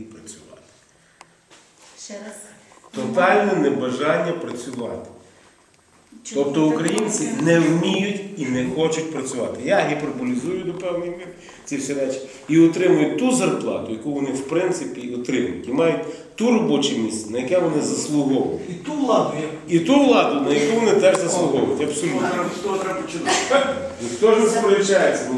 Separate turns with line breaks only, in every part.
і працювати.
Ще раз.
Тотальне небажання працювати.
Чому
Тобто українці не вміють і не хочуть працювати. Я гіперболізую до певної міри ці всі речі і отримують ту зарплату, яку вони в принципі отримують, і мають ту робоче місце, на яке вони заслуговують.
І ту владу, як
І ту владу, на яку вони теж заслуговують. Абсолютно. Ніхто ж не сперечається,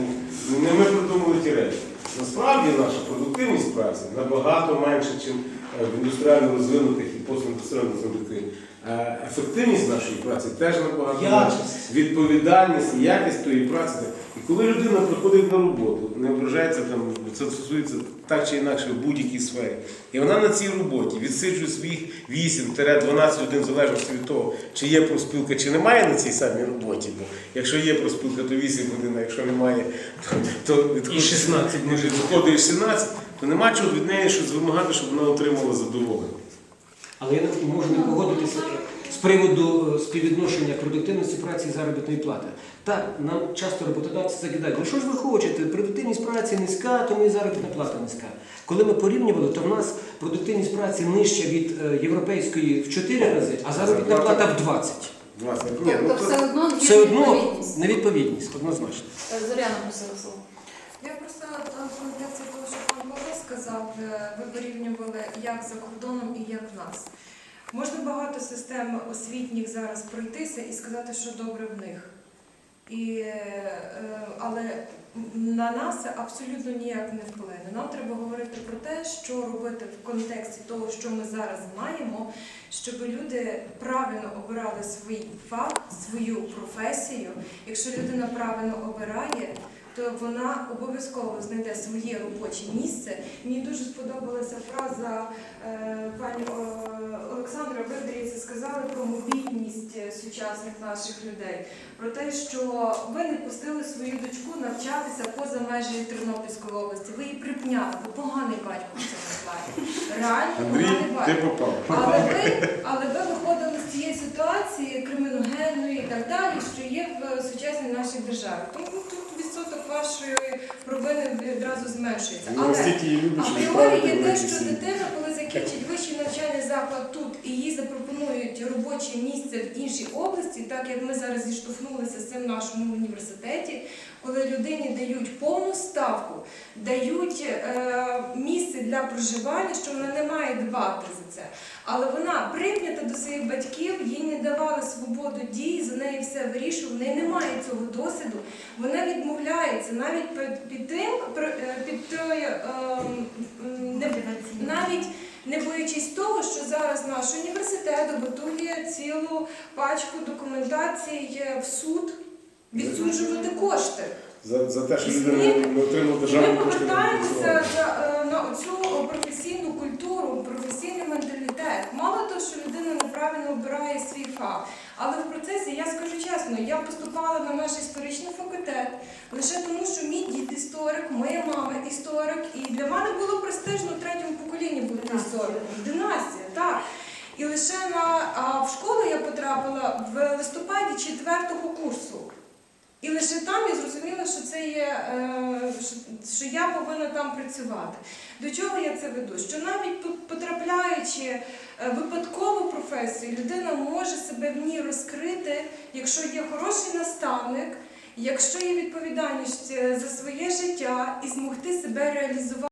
не ми придумали ті речі. Насправді наша продуктивність праці набагато менша, ніж в індустріально розвинутих і постіндустріально розвинутих країн. Ефективність нашої праці теж набагато менша. Відповідальність і якість тої праці. І коли людина приходить на роботу, не ображається там, це стосується так чи інакше в будь-якій сфері. І вона на цій роботі відсиджує своїх 8-12 годин в залежності від того, чи є профспілка, чи немає на цій самій роботі. Бо якщо є профспілка, то 8 годин, а якщо немає, то, то відходить,
І 16 може бути.
відходить 16, то нема чого від неї щось вимагати, щоб вона отримала задоволення.
Але я не можу не погодитися з приводу е, співвідношення продуктивності праці і заробітної плати. Так, нам часто роботодавці закидають, ну що ж ви хочете, продуктивність праці низька, тому і заробітна плата низька. Коли ми порівнювали, то в нас продуктивність праці нища від е, європейської в 4 рази, а заробітна плата в 20.
20. Ні, ну,
Тобто
то-
все одно є
Все одно
відповідність.
невідповідність, однозначно.
Е, Зоряна просила слово.
Я просто е, в контексті того, що пан Павло сказав, е, ви порівнювали як за кордоном і як в нас. Можна багато систем освітніх зараз пройтися і сказати, що добре в них. І, е, е, але на нас це абсолютно ніяк не вплине. Нам треба говорити про те, що робити в контексті того, що ми зараз маємо, щоб люди правильно обирали свій фах, свою професію. Якщо людина правильно обирає, то вона обов'язково знайде своє робоче місце. Мені дуже сподобалася фраза е, пані е, Олександра. Ви здається, сказали про мобільність е, сучасних наших людей, про те, що ви не пустили свою дочку навчатися поза межі Тернопільської області. Ви її припняли, бо поганий батько в цьому плані. Реально поганий батько. Але ви, але ви виходили з цієї ситуації криміногенної і так далі, що є в сучасній нашій державі. Тому вашої провини відразу зменшується.
Ну,
Але апріорі є те, що дитина, коли закінчить вищий навчальний заклад тут і їй запропонують робоче місце в іншій області, так як ми зараз зіштовхнулися з цим в нашому університеті, коли людині дають повну ставку, дають е, для проживання, що вона не має дбати за це. Але вона прийнята до своїх батьків, їй не давали свободу дій, за неї все вирішували, в неї немає цього досвіду. Вона відмовляється навіть під, під тим, е, під тою, м, не, навіть не боючись того, що зараз наш університет готує цілу пачку документацій в суд відсуджувати кошти.
За, за те, що не- не
ми
державну кошти. на
повертаємося
працювання.
за, е, на цю професійну культуру, професійний менталітет. Мало того, що людина неправильно обирає фах. Але в процесі я скажу чесно, я поступала на наш історичний факультет лише тому, що мій дід історик, моя мама історик, і для мене було престижно в третьому поколінні бути істориком. Династія, так. І лише на а в школу я потрапила в листопаді четвертого курсу. І лише там я зрозуміла, що це є, е, що, я повинна там працювати. До чого я це веду? Що навіть потрапляючи е, в випадкову професію, людина може себе в ній розкрити, якщо є хороший наставник, якщо є відповідальність е, за своє життя і змогти себе реалізувати.